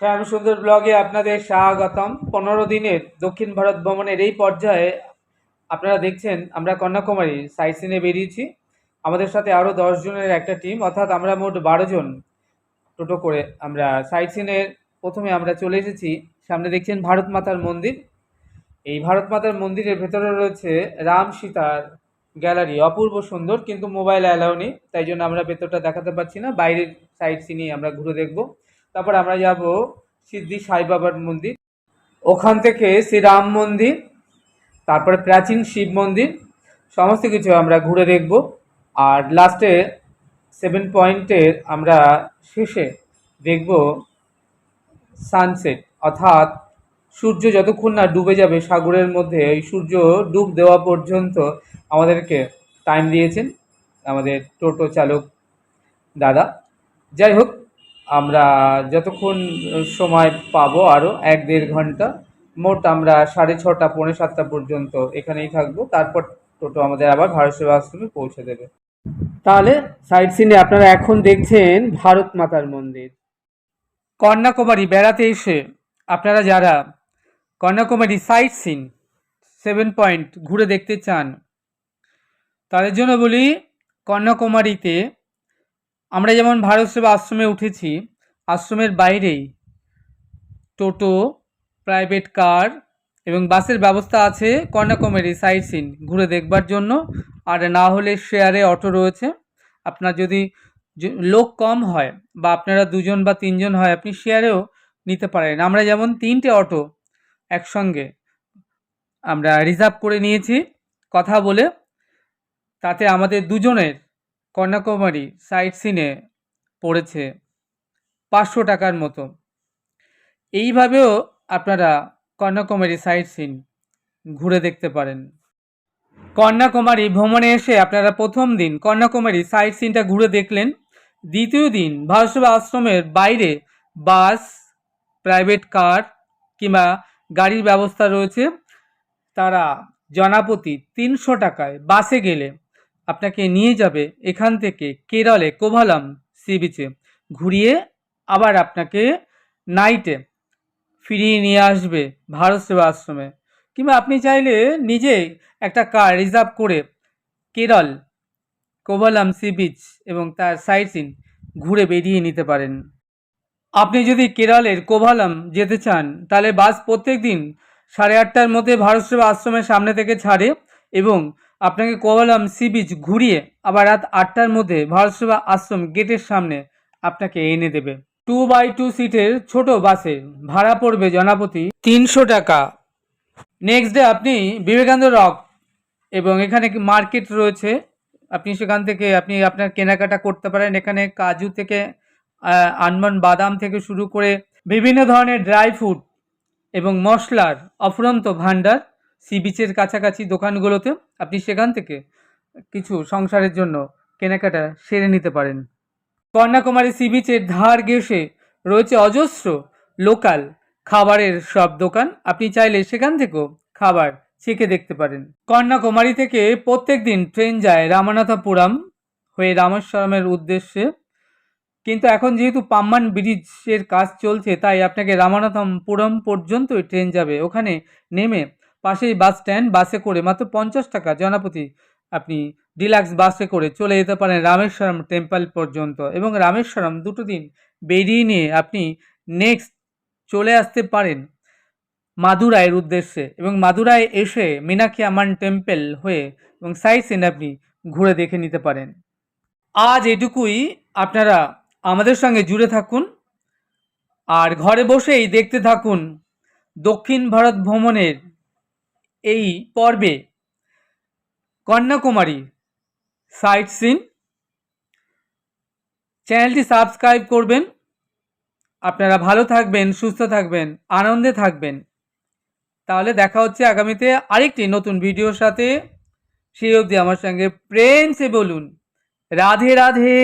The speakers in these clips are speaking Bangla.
শ্যাম সুন্দর ব্লগে আপনাদের স্বাগতম। পনেরো দিনের দক্ষিণ ভারত ভ্রমণের এই পর্যায়ে আপনারা দেখছেন, আমরা কন্যাকুমারী সাইট সিনে বেরিয়েছি। আমাদের সাথে আরও জনের একটা টিম, অর্থাৎ আমরা মোট বারো জন টোটো করে আমরা সাইট সিনের প্রথমে আমরা চলে এসেছি। সামনে দেখছেন ভারত মাতার মন্দির। এই ভারত মাতার মন্দিরের ভেতরে রয়েছে রাম সীতার গ্যালারি, অপূর্ব সুন্দর, কিন্তু মোবাইল অ্যালাউ নেই, তাই জন্য আমরা ভেতরটা দেখাতে পারছি না। বাইরের সাইড সিনেই আমরা ঘুরে দেখব। তারপর আমরা যাব সিদ্ধি সাই বাবার মন্দির। ওখান থেকে শ্রীরাম মন্দির, তারপরে প্রাচীন শিব মন্দির, সমস্ত কিছু আমরা ঘুরে দেখব। আর লাস্টে সেভেন পয়েন্টের আমরা শেষে দেখব সানসেট অর্থাৎ সূর্য যতক্ষণ না ডুবে যাবে সাগরের মধ্যে, এই সূর্য ডুব দেওয়া পর্যন্ত আমাদেরকে টাইম দিয়েছেন আমাদের টোটো চালক দাদা। যাই হোক আমরা যতক্ষণ সময় পাবো আরও এক দেড় ঘণ্টা মোট আমরা সাড়ে ছটা পৌনে সাতটা পর্যন্ত এখানেই থাকব। তারপর টোটো আমাদের আবার ভারত সেবা আশ্রমে পৌঁছে দেবে। তাহলে সাইড সিনে আপনারা এখন দেখছেন ভারত মাতার মন্দির। কন্যাকুমারী বেড়াতে এসে আপনারা যারা Kanyakumari sight seen seven point ঘুরে দেখতে চান তাদের জন্য বলি কন্যাকুমারীতে আমরা যেমন ভারত সেবা আশ্রমে উঠেছি, আশ্রমের বাইরেই টোটো, প্রাইভেট কার এবং বাসের ব্যবস্থা আছে কন্যাকুমারী সাইট সিন, ঘুরে দেখবার জন্য। আর না হলে শেয়ারে অটো রয়েছে। আপনার যদি লোক কম হয় বা আপনারা দুজন বা তিনজন হয়, আপনি শেয়ারেও নিতে পারেন। আমরা যেমন তিনটে অটো একসঙ্গে আমরা রিজার্ভ করে নিয়েছি। কথা বলে তাতে আমাদের দুজনের কন্যাকুমারী সাইট সিনে পড়েছে পাঁচশো টাকার মতো। এইভাবেও আপনারা কন্যাকুমারী সাইট সিন ঘুরে দেখতে পারেন। কন্যাকুমারী ভ্রমণে এসে আপনারা প্রথম দিন কন্যাকুমারী সাইট সিনটা ঘুরে দেখলেন। দ্বিতীয় দিন ভারসভা আশ্রমের বাইরে বাস প্রাইভেট কার কিংবা গাড়ির ব্যবস্থা রয়েছে। তারা জনাপতি তিনশো টাকায় বাসে গেলে আপনাকে নিয়ে যাবে এখান থেকে কেরলে কোভালাম সি বিচে। ঘুরিয়ে আবার আপনাকে নাইটে ফিরিয়ে নিয়ে আসবে ভারত সেবা আশ্রমে কিংবা আপনি চাইলে নিজেই একটা কার রিজার্ভ করে কেরল, কোভালাম সি বিচ এবং তার সাইট সিন ঘুরে বেরিয়ে নিতে পারেন। আপনি যদি কেরলের কোভালাম যেতে চান, তাহলে বাস প্রত্যেক দিন সাড়ে আটটার মধ্যে ভারত সেবা আশ্রমের সামনে থেকে ছাড়ে এবং আপনাকে কোয়ালাম সি বিচ ঘুরিয়ে আবার রাত আটটার মধ্যে ভারত সেবা আশ্রম গেটের সামনে আপনাকে এনে দেবে। টু বাই টু সিটের ছোট বাসে ভাড়া পড়বে জনাপতি তিনশো টাকা। নেক্সট ডে আপনি বিবেকানন্দ রক এবং এখানে মার্কেট রয়েছে। আপনি সেখান থেকে আপনি আপনার কেনাকাটা করতে পারেন। এখানে কাজু থেকে আনমন বাদাম থেকে শুরু করে বিভিন্ন ধরনের ড্রাই ফ্রুট এবং মশলার অফুরন্ত ভাণ্ডার সি বিচের কাছাকাছি দোকানগুলোতে আপনি সেখান থেকে কিছু সংসারের জন্য কেনাকাটা সেরে নিতে পারেন। কন্যাকুমারী সি বিচের ধার ঘেঁষে রয়েছে অজস্র লোকাল খাবারের সব দোকান। আপনি চাইলে সেখান থেকেও খাবার চেখে দেখতে পারেন। কন্যাকুমারী থেকে প্রত্যেক দিন ট্রেন যায় রামানাথপুরম হয়ে রামেশ্বরমের উদ্দেশ্যে। কিন্তু এখন যেহেতু পাম্মান ব্রিজের কাজ চলছে, তাই আপনাকে রামানাথপুরম পর্যন্তই ট্রেন যাবে। ওখানে নেমে পাশেই বাস স্ট্যান্ড, বাসে করে মাত্র পঞ্চাশ টাকা জনাপতি আপনি ডিলাক্স বাসে করে চলে যেতে পারেন রামেশ্বরম টেম্পল পর্যন্ত এবং রামেশ্বরম দুটো দিন বেরিয়ে নিয়ে আপনি নেক্সট চলে আসতে পারেন মাদুরাইয়ের উদ্দেশ্যে এবং মাদুরাই এসে মীনাক্ষী আমান টেম্পল হয়ে এবং সাইট সিন আপনি ঘুরে দেখে নিতে পারেন। আজ এটুকুই। আপনারা আমাদের সঙ্গে জুড়ে থাকুন আর ঘরে বসেই দেখতে থাকুন দক্ষিণ ভারত ভ্রমণের এই পর্বে কন্যাকুমারী সাইট সিন চ্যানেলটি সাবস্ক্রাইব করবেন। আপনারা ভালো থাকবেন, সুস্থ থাকবেন, আনন্দে থাকবেন। তাহলে দেখা হচ্ছে আগামীতে আরেকটি নতুন ভিডিওর সাথে। সেই অবধি আমার সঙ্গে প্রেমসে বলুন। রাধে রাধে।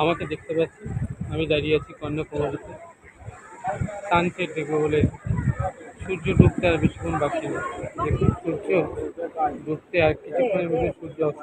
আমাকে দেখতে পাচ্ছি। আমি দাঁড়িয়ে আছি কন্যাকুমারীতে সানসেট দেখব বলে সূর্য ডুবতে আর বেশিক্ষণ বাকি দেখুন, সূর্য ডুবতে আর কিছুক্ষণের মধ্যে সূর্য অস্ত